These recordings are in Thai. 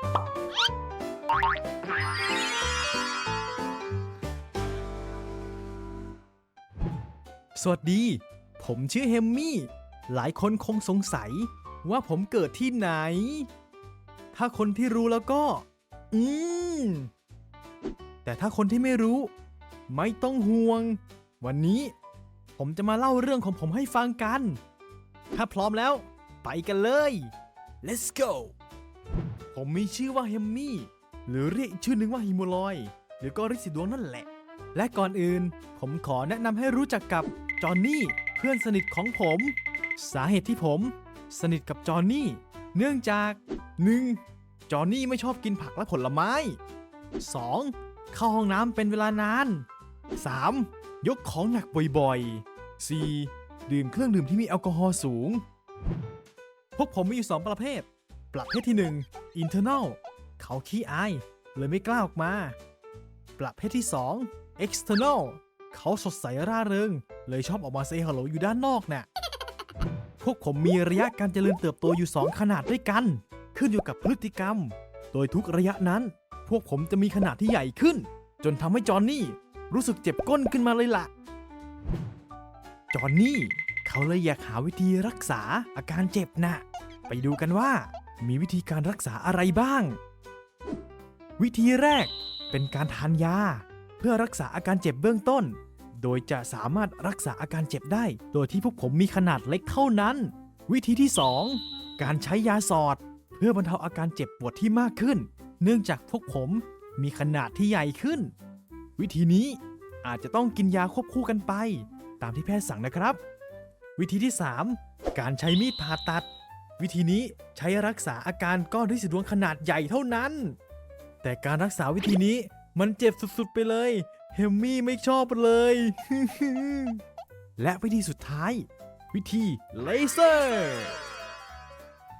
สวัสดี ผมชื่อเฮมมี่ หลายคนคงสงสัยว่าผมเกิดที่ไหน ถ้าคนที่รู้แล้วก็ อืม แต่ถ้าคนที่ไม่รู้ ไม่ต้องห่วง วันนี้ ผมจะมาเล่าเรื่องของผมให้ฟังกัน ถ้าพร้อมแล้ว ไปกันเลย let's go ผมมีชื่อว่าเฮมมี่ หรือเรียกอีกชื่อหนึ่งว่าฮิโมลอย หรือก็ริสิดวงนั่นแหละ และก่อนอื่น ผมขอแนะนำให้รู้จักกับจอห์นนี่เพื่อนสนิทของผม สาเหตุที่ผม สนิทกับจอห์นนี่ เนื่องจาก 1. จอห์นนี่ไม่ชอบกินผักและผลไม้ 2. เข้าห้องน้ำเป็นเวลานาน 3. ยกของหนักบ่อยๆ 4. ดื่มเครื่องดื่มที่มีแอลกอฮอล์สูง พวกผมมีอยู่ 2 ประเภท ประเภทที่ internal เขาขี้อายเลยไม่กล้าออกมา ประเภทที่ 2 external เขาสดใสร่าเริง เลยชอบออกมาเซฮัลโหลอยู่ด้านนอกน่ะพวกผมมีระยะการเจริญเติบโตอยู่ 2 ขนาดด้วยกัน ขึ้นอยู่กับพฤติกรรม โดยทุกระยะนั้น พวกผมจะมีขนาดที่ใหญ่ขึ้น จนทำให้จอห์นนี่รู้สึกเจ็บก้นขึ้นมาเลยล่ะ จอห์นนี่ เขาเลยอยากหาวิธีรักษาอาการเจ็บน่ะไปดูกันว่า มีวิธีการรักษาอะไรบ้าง วิธีแรกเป็นการทานยา เพื่อรักษาอาการเจ็บเบื้องต้น โดยจะสามารถรักษาอาการเจ็บได้ โดยที่พวกผมมีขนาดเล็กเท่านั้น วิธีที่ 2 การใช้ยาสอด เพื่อบรรเทาอาการเจ็บปวดที่มากขึ้น เนื่องจากพวกผมมีขนาดที่ใหญ่ขึ้น วิธีนี้อาจจะต้องกินยาควบคู่กันไป ตามที่แพทย์สั่งนะครับ วิธีที่ 3 การใช้มีดผ่าตัด วิธีนี้ใช้รักษาอาการก้อนริดสีดวงขนาดใหญ่เท่านั้น แต่การรักษาวิธีนี้มันเจ็บสุดๆไปเลย เฮมมี่ไม่ชอบเลย และวิธีสุดท้าย วิธีเลเซอร์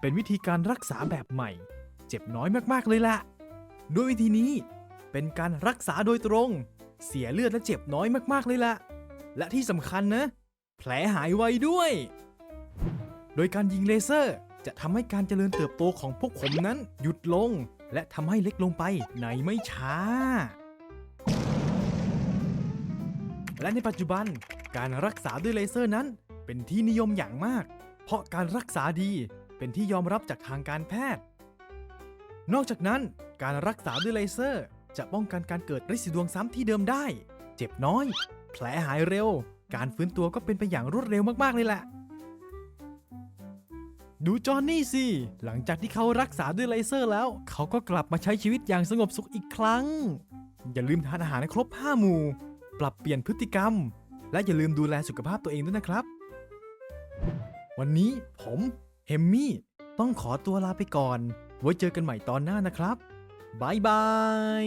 เป็นวิธีการรักษาแบบใหม่ เจ็บน้อยมากๆเลยล่ะ ด้วยวิธีนี้เป็นการรักษาโดยตรง เสียเลือดและเจ็บน้อยมากๆเลยล่ะ และที่สำคัญนะ แผลหายไวด้วย โดยการยิงเลเซอร์ จะทำให้การเจริญเติบโตของพวกผมนั้น หยุดลง และทำให้เล็กลงไปในไม่ช้า และในปัจจุบันการรักษาด้วยเลเซอร์นั้น เป็นที่นิยมอย่างมาก เพราะการรักษาดีเป็นที่ยอมรับจากทางการแพทย์ นอกจากนั้นการรักษาด้วยเลเซอร์ จะป้องกันการเกิดริดสีดวงซ้ำที่เดิมได้ เจ็บน้อย แผลหายเร็ว การฟื้นตัวก็เป็นไปอย่างรวดเร็วมากๆเลยแหละ ดูจอห์นนี่สิ หลังจากที่เขารักษาด้วยเลเซอร์แล้ว เขาก็กลับมาใช้ชีวิตอย่างสงบสุขอีกครั้ง อย่าลืมทานอาหารให้ครบ 5 หมู่ ปรับเปลี่ยนพฤติกรรม และอย่าลืมดูแลสุขภาพตัวเองด้วยนะครับ วันนี้ผมเฮมมี่ต้องขอตัวลาไปก่อน ไว้เจอกันใหม่ตอนหน้านะครับบายบาย